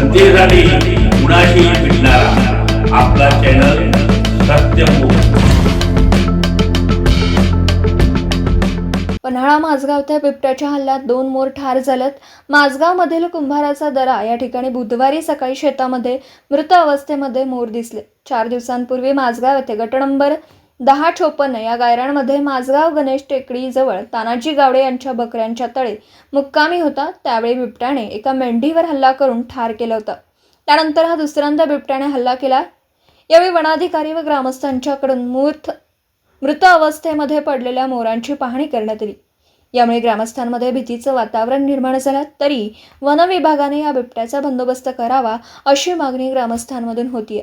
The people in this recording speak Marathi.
जनतेसाठी कुणाशी भेटणारा आपला चॅनल सत्यमुख पन्हाळा माझगाव त्या बिबट्याच्या हल्ल्यात दोन मोर ठार झालेत. माझगावमधील कुंभाराचा दरा या ठिकाणी बुधवारी सकाळी शेतामध्ये मृत अवस्थेमध्ये मोर दिसले. चार दिवसांपूर्वी माझगाव येथे गट नंबर दहा चोपन्न या गायरांमध्ये माझगाव गणेश टेकडीजवळ तानाजी गावडे यांच्या बकऱ्यांच्या तळे मुक्कामी होता. त्यावेळी बिबट्याने एका मेंढीवर हल्ला करून ठार केलं होतं. त्यानंतर हा दुसऱ्यांदा बिबट्याने हल्ला केला. यावेळी वनाधिकारी व ग्रामस्थांच्याकडून मूर्त मृत अवस्थेमध्ये पडलेल्या मोरांची पाहणी करण्यात आली. यामुळे ग्रामस्थांमध्ये भीतीचं वातावरण निर्माण झालं. तरी वनविभागाने या बिबट्याचा बंदोबस्त करावा अशी मागणी ग्रामस्थांमधून होतीये.